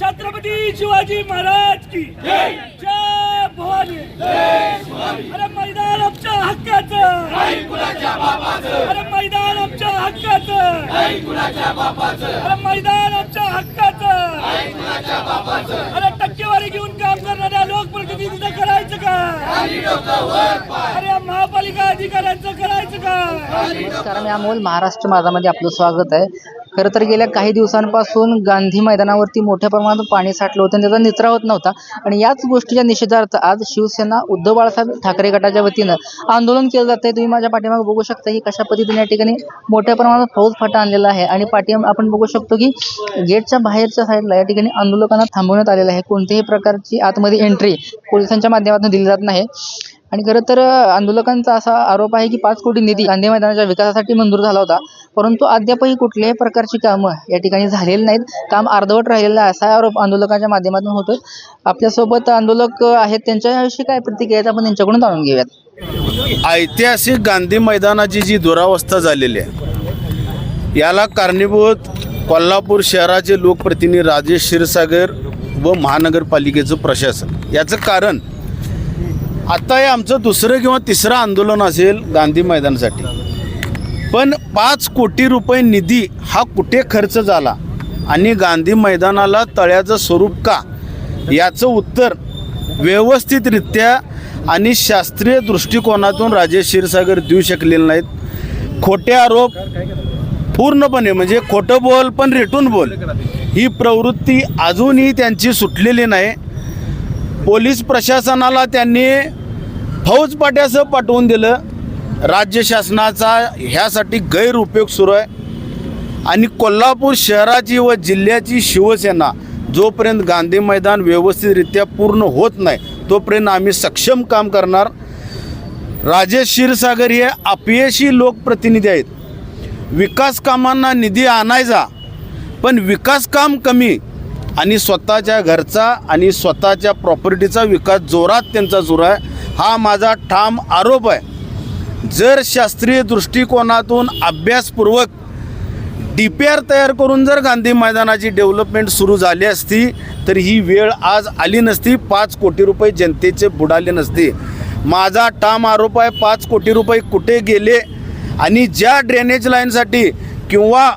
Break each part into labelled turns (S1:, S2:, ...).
S1: छत्रपती शिवाजी महाराज की जय. भवानी. अरे मैदान आमच्या हक्काचं. अरे मैदान आमच्या हक्काचं. अरे मैदान आमच्या हक्काचं. अरे टक्केवारी घेऊन काम करणाऱ्या लोकप्रतिनिधीचं करायचं का? अरे या महापालिका अधिकाऱ्यांचं करायचं का?
S2: नमस्कार मी अमोल महाराष्ट्र माझामध्ये आपलं स्वागत आहे. खरं तर गेल्या काही दिवसांपासून गांधी मैदानावरती मोठ्या प्रमाणात पाणी साठलं होतं आणि त्याचा निचरा होत नव्हता. आणि याच गोष्टीच्या निषेधार्थ आज शिवसेना उद्धव बाळासाहेब ठाकरे गटाच्या वतीनं आंदोलन केलं जात आहे तुम्ही माझ्या पाठीमागे बघू शकता की कशा पद्धतीने या ठिकाणी मोठ्या प्रमाणात फौज फाटा आणलेला आहे. आणि पाठी आपण बघू शकतो की गेटच्या बाहेरच्या साईडला या ठिकाणी आंदोलकांना थांबवण्यात आलेलं आहे. कोणत्याही प्रकारची आतमध्ये एंट्री पोलिसांच्या माध्यमातून दिली जात नाही. आणि खरं तर आंदोलकांचा असा आरोप आहे की पाच कोटी निधी गांधी मैदानाच्या विकासासाठी मंजूर झाला होता. परंतु अद्यापही कुठल्याही प्रकारची कामं या ठिकाणी झालेली नाहीत. काम अर्धवट राहिलेलं आहे असा आरोप आंदोलकांच्या माध्यमातून होतो आपल्यासोबत आंदोलक आहेत त्यांच्याविषयी काय प्रतिक्रिया आहेत आपण त्यांच्याकडून जाणून घेऊयात.
S3: ऐतिहासिक गांधी मैदानाची जी दुरावस्था झालेली आहे याला कारणीभूत कोल्हापूर शहराचे लोकप्रतिनिधी राजेश क्षीरसागर व महानगरपालिकेचं प्रशासन. याचं कारण आता हे आमचं दुसरं किंवा तिसरं आंदोलन असेल गांधी मैदानासाठी. पण पाच कोटी रुपये निधी हा कुठे खर्च झाला आणि गांधी मैदानाला तळ्याचं स्वरूप का? याचं उत्तर व्यवस्थितरित्या आणि शास्त्रीय दृष्टिकोनातून राजेश क्षीरसागर देऊ शकलेले नाहीत. खोटे आरोप पूर्णपणे म्हणजे खोटं बोल पण रेटून बोल ही प्रवृत्ती अजूनही त्यांची सुटलेली नाही. पोलीस प्रशासनाला त्यांनी फौजपाट्यासह पाठवून दिलं. राज्य शासनाचा ह्यासाठी गैरउपयोग सुरू आहे. आणि कोल्हापूर शहराची व जिल्ह्याची शिवसेना जोपर्यंत गांधी मैदान व्यवस्थितरित्या पूर्ण होत नाही तोपर्यंत आम्ही सक्षम काम करणार. राजेश क्षीरसागर हे अपयशी लोकप्रतिनिधी आहेत. विकास कामांना निधी आणायचा पण विकास काम कमी आणि स्वतःच्या घरचा आणि स्वतःच्या प्रॉपर्टीचा विकास जोरात त्यांचा जोर आहे. हा माझा ठाम आरोप आहे. जर शास्त्रीय दृष्टिकोनातून अभ्यासपूर्वक डी पी आर तयार करून जर गांधी मैदानाची डेव्हलपमेंट सुरू झाली असती तर ही वेळ आज आली नसती. पाच कोटी रुपये जनतेचे बुडाले नसते. माझा ठाम आरोप आहे पाच कोटी रुपये कुठे गेले? आणि ज्या ड्रेनेज लाईनसाठी किंवा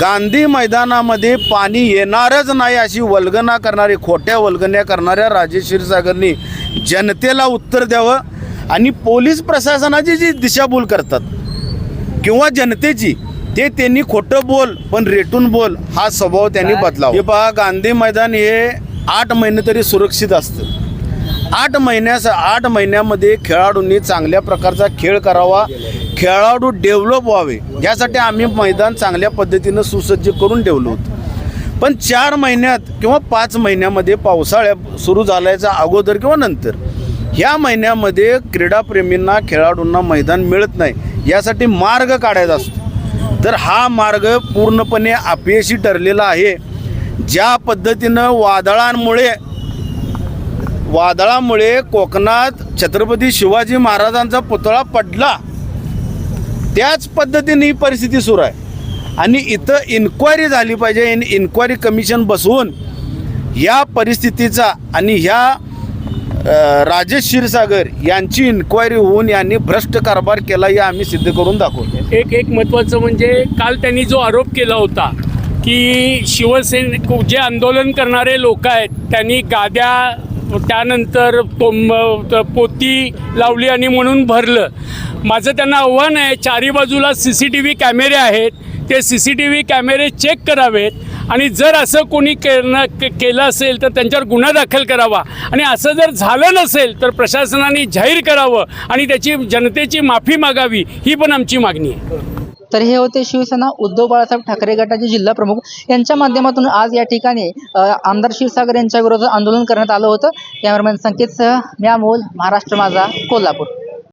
S3: गांधी मैदानामध्ये पाणी येणारच नाही अशी वल्गना करणारी खोट्या वल्गन्या करणाऱ्या राजेश क्षीरसागरनी जनतेला उत्तर द्यावं आणि पोलीस प्रशासनाची जी दिशाभूल करतात किंवा जनतेची ते त्यांनी खोटं बोल पण रेटून बोल हा स्वभाव त्यांनी बदलावा. हे पहा गांधी मैदान हे आठ महिने तरी सुरक्षित असतं. आठ महिन्यास आठ महिन्यामध्ये खेळाडूंनी चांगल्या प्रकारचा खेळ करावा. खेळाडू डेव्हलप व्हावे यासाठी आम्ही मैदान चांगल्या पद्धतीनं सुसज्ज करून ठेवलं होतं. पण चार महिन्यात किंवा पाच महिन्यामध्ये पावसाळ्या सुरू झाल्याच्या अगोदर किंवा नंतर ह्या महिन्यामध्ये क्रीडाप्रेमींना खेळाडूंना मैदान मिळत नाही यासाठी मार्ग काढायचा असतो. तर हा मार्ग पूर्णपणे अपयशी ठरलेला आहे. ज्या पद्धतीनं वादळांमुळे वादळामुळे कोकणात छत्रपती शिवाजी महाराजांचा पुतळा पडला त्याच पद्धतीने ही परिस्थिती सुरू आहे. आणि इथं इन्क्वायरी झाली पाहिजे इन इन्क्वायरी कमिशन बसवून या परिस्थितीचा आणि ह्या राजेश क्षीरसागर यांची इन्क्वायरी होऊन यांनी भ्रष्ट कारभार केला हे आम्ही सिद्ध करून दाखवतो.
S4: एक एक महत्त्वाचं म्हणजे काल त्यांनी जो आरोप केला होता की शिवसेने जे आंदोलन करणारे लोक आहेत त्यांनी गाद्या त्यानंतर तोंब पोती लावली आणि म्हणून भरलं. माझं त्यांना आव्हान आहे चारी बाजूला सी सी टी व्ही कॅमेरे आहेत. ते सी सी टी व्ही कॅमेरे चेक करावेत आणि जर असं कोणी केलं के- केलं असेल तर त्यांच्यावर गुन्हा दाखल करावा. आणि असं जर झालं नसेल तर प्रशासनाने जाहीर करावं आणि त्याची जनतेची माफी मागावी ही पण आमची मागणी आहे.
S2: तर हे होते शिवसेना उद्धव बाळासाहेब ठाकरे गटाचे जिल्हा प्रमुख. यांच्या माध्यमातून आज या ठिकाणी आमदार क्षीरसागर यांच्या विरोधात आंदोलन करण्यात आलं होतं. कॅमेरामॅन संकेतसह मी अमोल महाराष्ट्र माझा कोल्हापूर.